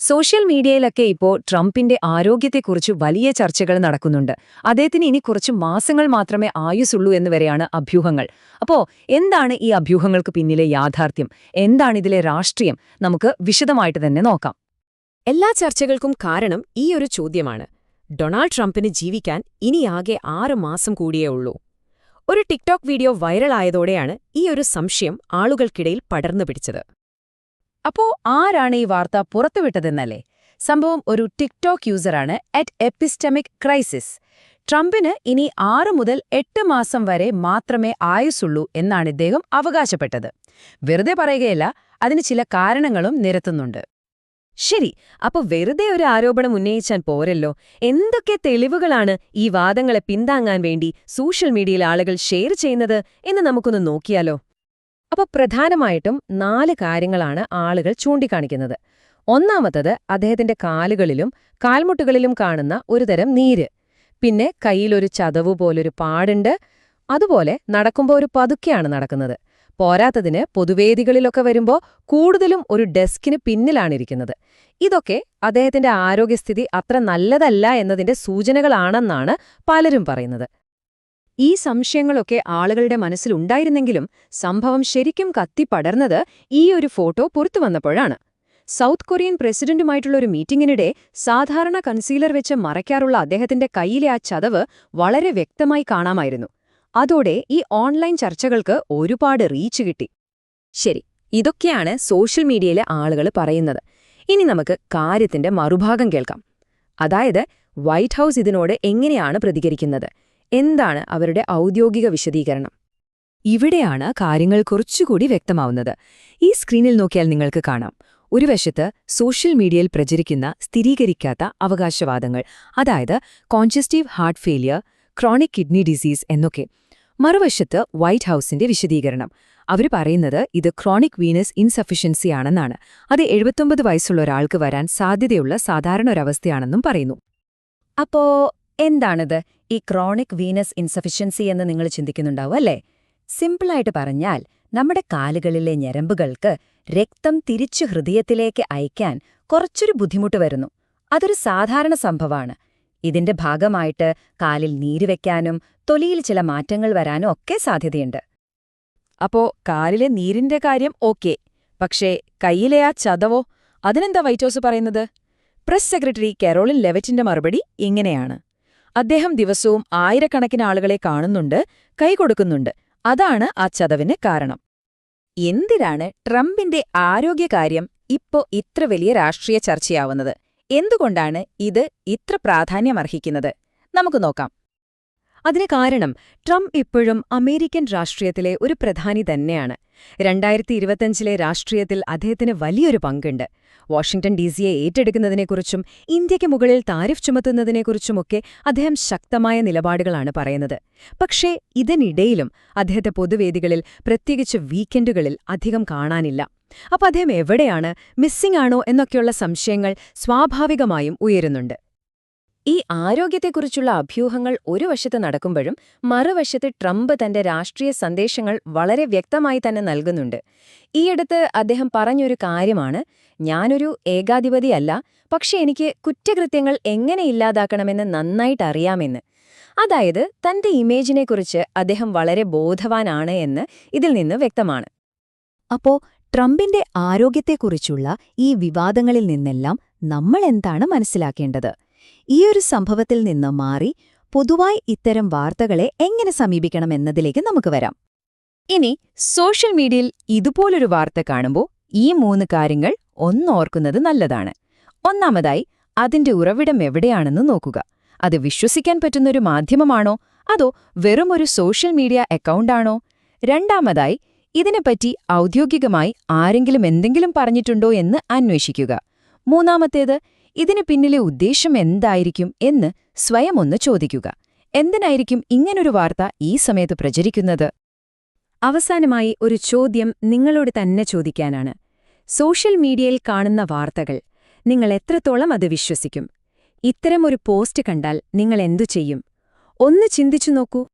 Social മീഡിയയിലൊക്കെ ഇപ്പോൾ ട്രംപിന്റെ ആരോഗ്യത്തെക്കുറിച്ച് വലിയ ചർച്ചകൾ നടക്കുന്നുണ്ട്. അദ്ദേഹത്തിന് ഇനി കുറച്ച് മാസങ്ങൾ മാത്രമേ ആയുസുള്ളൂ എന്ന് വരെയാണ് അഭ്യൂഹങ്ങൾ. അപ്പോൾ എന്താണ് ഈ അഭ്യൂഹങ്ങൾക്ക് പിന്നിലെ യാഥാർത്ഥ്യം? എന്താണ് ഇതിലെ രാഷ്ട്രീയം? നമുക്ക് വിശദമായിട്ട് തന്നെ നോക്കാം. എല്ലാ ചർച്ചകൾക്കും കാരണം ഈ ഒരു ചോദ്യമാണ്. ഡൊണാൾഡ് ട്രംപിന് ജീവിക്കാൻ ഇനിയാകെ ആറ് മാസം കൂടിയേ ഉള്ളൂ. ഒരു ടിക്ടോക്ക് വീഡിയോ വൈറലായതോടെയാണ് ഈ ഒരു സംശയം ആളുകൾക്കിടയിൽ പടർന്നു പിടിച്ചത്. അപ്പോ ആരാണ് ഈ വാർത്ത പുറത്തുവിട്ടതെന്നല്ലേ? സംഭവം ഒരു ടിക്ടോക്ക് യൂസറാണ് അറ്റ് എപ്പിസ്റ്റമിക് ക്രൈസിസ്. ട്രംപിന് ഇനി ആറു മുതൽ എട്ട് മാസം വരെ മാത്രമേ ആയുസുള്ളൂ എന്നാണ് ഇദ്ദേഹം അവകാശപ്പെട്ടത്. വെറുതെ പറയുകയല്ല അതിന് ചില കാരണങ്ങളും നിരത്തുന്നുണ്ട്. ശരി അപ്പൊ വെറുതെ ഒരു ആരോപണം ഉന്നയിച്ചാൻ പോരല്ലോ. എന്തൊക്കെ തെളിവുകളാണ് ഈ വാദങ്ങളെ പിന്താങ്ങാൻ വേണ്ടി സോഷ്യൽ മീഡിയയിൽ ആളുകൾ ഷെയർ ചെയ്യുന്നത് എന്ന് നമുക്കൊന്ന് നോക്കിയാലോ? അപ്പൊ പ്രധാനമായിട്ടും നാല് കാര്യങ്ങളാണ് ആളുകൾ ചൂണ്ടിക്കാണിക്കുന്നത്. ഒന്നാമത്തത് അദ്ദേഹത്തിന്റെ കാലുകളിലും കാൽമുട്ടുകളിലും കാണുന്ന ഒരുതരം നീര്. പിന്നെ കയ്യിലൊരു ചതവ് പോലൊരു പാടുണ്ട്. അതുപോലെ നടക്കുമ്പോൾ ഒരു പതുക്കെയാണ് നടക്കുന്നത്. പോരാത്തതിന് പൊതുവേദികളിലൊക്കെ വരുമ്പോൾ കൂടുതലും ഒരു ഡെസ്കിന് പിന്നിലാണിരിക്കുന്നത് ഇതൊക്കെ അദ്ദേഹത്തിന്റെ ആരോഗ്യസ്ഥിതി അത്ര നല്ലതല്ല എന്നതിന്റെ സൂചനകളാണെന്നാണ് പലരും പറയുന്നത്. ഈ സംശയങ്ങളൊക്കെ ആളുകളുടെ മനസ്സിലുണ്ടായിരുന്നെങ്കിലും സംഭവം ശരിക്കും കത്തിപ്പടർന്നത് ഈ ഒരു ഫോട്ടോ പുറത്തു വന്നപ്പോഴാണ്. സൗത്ത് കൊറിയൻ പ്രസിഡന്റുമായിട്ടുള്ള ഒരു മീറ്റിംഗിനിടെ സാധാരണ കൺസീലർ വെച്ച് മറയ്ക്കാറുള്ള അദ്ദേഹത്തിന്റെ കയ്യിലെ ആ ചതവ് വളരെ വ്യക്തമായി കാണാമായിരുന്നു. അതോടെ ഈ ഓൺലൈൻ ചർച്ചകൾക്ക് ഒരുപാട് റീച്ച് കിട്ടി. ശരി ഇതൊക്കെയാണ് സോഷ്യൽ മീഡിയയിലെ ആളുകൾ പറയുന്നത്. ഇനി നമുക്ക് കാര്യത്തിന്റെ മറുഭാഗം കേൾക്കാം. അതായത് വൈറ്റ് ഹൗസ് ഇതിനോട് എങ്ങനെയാണ് പ്രതികരിക്കുന്നത്? എന്താണ് അവരുടെ ഔദ്യോഗിക വിശദീകരണം? ഇവിടെയാണ് കാര്യങ്ങൾ കുറച്ചുകൂടി വ്യക്തമാവുന്നത്. ഈ സ്ക്രീനിൽ നോക്കിയാൽ നിങ്ങൾക്ക് കാണാം. ഒരു വശത്ത് സോഷ്യൽ മീഡിയയിൽ പ്രചരിക്കുന്ന സ്ഥിരീകരിക്കാത്ത അവകാശവാദങ്ങൾ അതായത് congestive heart failure chronic kidney disease എന്നൊക്കെ. മറുവശത്ത് വൈറ്റ് ഹൌസിന്റെ വിശദീകരണം. അവർ പറയുന്നത് ഇത് ക്രോണിക് വീനസ് ഇൻസഫിഷ്യൻസി ആണെന്നാണ്. അത് എഴുപത്തൊമ്പത് വയസ്സുള്ള ഒരാൾക്ക് വരാൻ സാധ്യതയുള്ള സാധാരണ ഒരവസ്ഥയാണെന്നും പറയുന്നു. അപ്പോ എന്താണിത്? ഈ ക്രോണിക് വീനസ് ഇൻസഫിഷ്യൻസി എന്ന് നിങ്ങൾ ചിന്തിക്കുന്നുണ്ടാവും അല്ലേ? സിമ്പിളായിട്ട് പറഞ്ഞാൽ നമ്മുടെ കാലുകളിലെ ഞരമ്പുകൾക്ക് രക്തം തിരിച്ചു ഹൃദയത്തിലേക്ക് അയക്കാൻ കുറച്ചൊരു ബുദ്ധിമുട്ട് വരുന്നു. അതൊരു സാധാരണ സംഭവമാണ്. ഇതിന്റെ ഭാഗമായിട്ട് കാലിൽ നീര് നീരുവെക്കാനും തൊലിയിൽ ചില മാറ്റങ്ങൾ വരാനും ഒക്കെ സാധ്യതയുണ്ട്. അപ്പോ കാലിലെ നീരിന്റെ കാര്യം ഓക്കെ. പക്ഷേ കയ്യിലെ ആ ചതവോ? അതിനെന്താ വൈറ്റോസ് പറയുന്നത്? പ്രസ് സെക്രട്ടറി കരോളിൻ ലെവറ്റിന്റെ മറുപടി ഇങ്ങനെയാണ്. അദ്ദേഹം ദിവസവും ആയിരക്കണക്കിന് ആളുകളെ കാണുന്നുണ്ട് കൈകൊടുക്കുന്നുണ്ട്. അതാണ് ആ ചതവിന് കാരണം. എന്തിനാണ് ട്രംപിന്റെ ആരോഗ്യകാര്യം ഇപ്പോ ഇത്ര വലിയ രാഷ്ട്രീയ ചർച്ചയാവുന്നത്? എന്തുകൊണ്ടാണ് ഇത് ഇത്ര പ്രാധാന്യമർഹിക്കുന്നത്? നമുക്ക് നോക്കാം. അതിന് കാരണം ട്രംപ് ഇപ്പോഴും അമേരിക്കൻ രാഷ്ട്രീയത്തിലെ ഒരു പ്രധാനി തന്നെയാണ്. രണ്ടായിരത്തി ഇരുപത്തഞ്ചിലെ രാഷ്ട്രീയത്തിൽ അദ്ദേഹത്തിന് വലിയൊരു പങ്കുണ്ട്. വാഷിംഗ്ടൺ ഡി സിയെ ഏറ്റെടുക്കുന്നതിനെക്കുറിച്ചും ഇന്ത്യയ്ക്ക് മുകളിൽ താരിഫ് ചുമത്തുന്നതിനെക്കുറിച്ചുമൊക്കെ അദ്ദേഹം ശക്തമായ നിലപാടുകളാണ് പറയുന്നത്. പക്ഷേ ഇതിനിടയിലും അദ്ദേഹത്തെ പൊതുവേദികളിൽ പ്രത്യേകിച്ച് വീക്കെൻഡുകളിൽ അധികം കാണാനില്ല. അപ്പോൾ അദ്ദേഹം എവിടെയാണ്? മിസ്സിംഗ് ആണോ? എന്നൊക്കെയുള്ള സംശയങ്ങൾ സ്വാഭാവികമായും ഉയരുന്നുണ്ട്. ഈ ആരോഗ്യത്തെക്കുറിച്ചുള്ള അഭ്യൂഹങ്ങൾ ഒരു വശത്ത് നടക്കുമ്പോഴും മറുവശത്ത് ട്രംപ് തന്റെ രാഷ്ട്രീയ സന്ദേശങ്ങൾ വളരെ വ്യക്തമായി തന്നെ നൽകുന്നുണ്ട്. ഈയടുത്ത് അദ്ദേഹം പറഞ്ഞൊരു കാര്യമാണ് ഞാനൊരു ഏകാധിപതിയല്ല പക്ഷെ എനിക്ക് കുറ്റകൃത്യങ്ങൾ എങ്ങനെ ഇല്ലാതാക്കണമെന്ന് നന്നായിട്ട് അറിയാമെന്ന്. അതായത് തന്റെ ഇമേജിനെക്കുറിച്ച് അദ്ദേഹം വളരെ ബോധവാനാണ് എന്ന് ഇതിൽ നിന്ന് വ്യക്തമാണ്. അപ്പോ ട്രംപിന്റെ ആരോഗ്യത്തെക്കുറിച്ചുള്ള ഈ വിവാദങ്ങളിൽ നിന്നെല്ലാം നമ്മൾ എന്താണ് മനസ്സിലാക്കേണ്ടത്? ഈയൊരു സംഭവത്തിൽ നിന്ന് മാറി പൊതുവായി ഇത്തരം വാർത്തകളെ എങ്ങനെ സമീപിക്കണം എന്നതിലേക്ക് നമുക്ക് വരാം. ഇനി സോഷ്യൽ മീഡിയയിൽ ഇതുപോലൊരു വാർത്ത കാണുമ്പോൾ ഈ മൂന്ന് കാര്യങ്ങൾ ഒന്നോർക്കുന്നത് നല്ലതാണ്. ഒന്നാമതായി അതിന്റെ ഉറവിടം എവിടെയാണെന്ന് നോക്കുക. അത് വിശ്വസിക്കാൻ പറ്റുന്നൊരു മാധ്യമമാണോ? അതോ വെറുമൊരു സോഷ്യൽ മീഡിയ അക്കൗണ്ടാണോ? രണ്ടാമതായി ഇതിനെപ്പറ്റി ഔദ്യോഗികമായി ആരെങ്കിലും എന്തെങ്കിലും പറഞ്ഞിട്ടുണ്ടോ എന്ന് അന്വേഷിക്കുക. മൂന്നാമത്തേത് ഇതിനു പിന്നിലെ ഉദ്ദേശം എന്തായിരിക്കും എന്ന് സ്വയം ഒന്ന് ചോദിക്കുക. എന്തിനായിരിക്കും ഇങ്ങനൊരു വാർത്ത ഈ സമയത്ത് പ്രചരിക്കുന്നത്? അവസാനമായി ഒരു ചോദ്യം നിങ്ങളോട് തന്നെ ചോദിക്കാനാണ്. സോഷ്യൽ മീഡിയയിൽ കാണുന്ന വാർത്തകൾ നിങ്ങൾ എത്രത്തോളം അത് വിശ്വസിക്കും? ഇത്തരമൊരു പോസ്റ്റ് കണ്ടാൽ നിങ്ങൾ എന്തു ചെയ്യും? ഒന്ന് ചിന്തിച്ചു നോക്കൂ.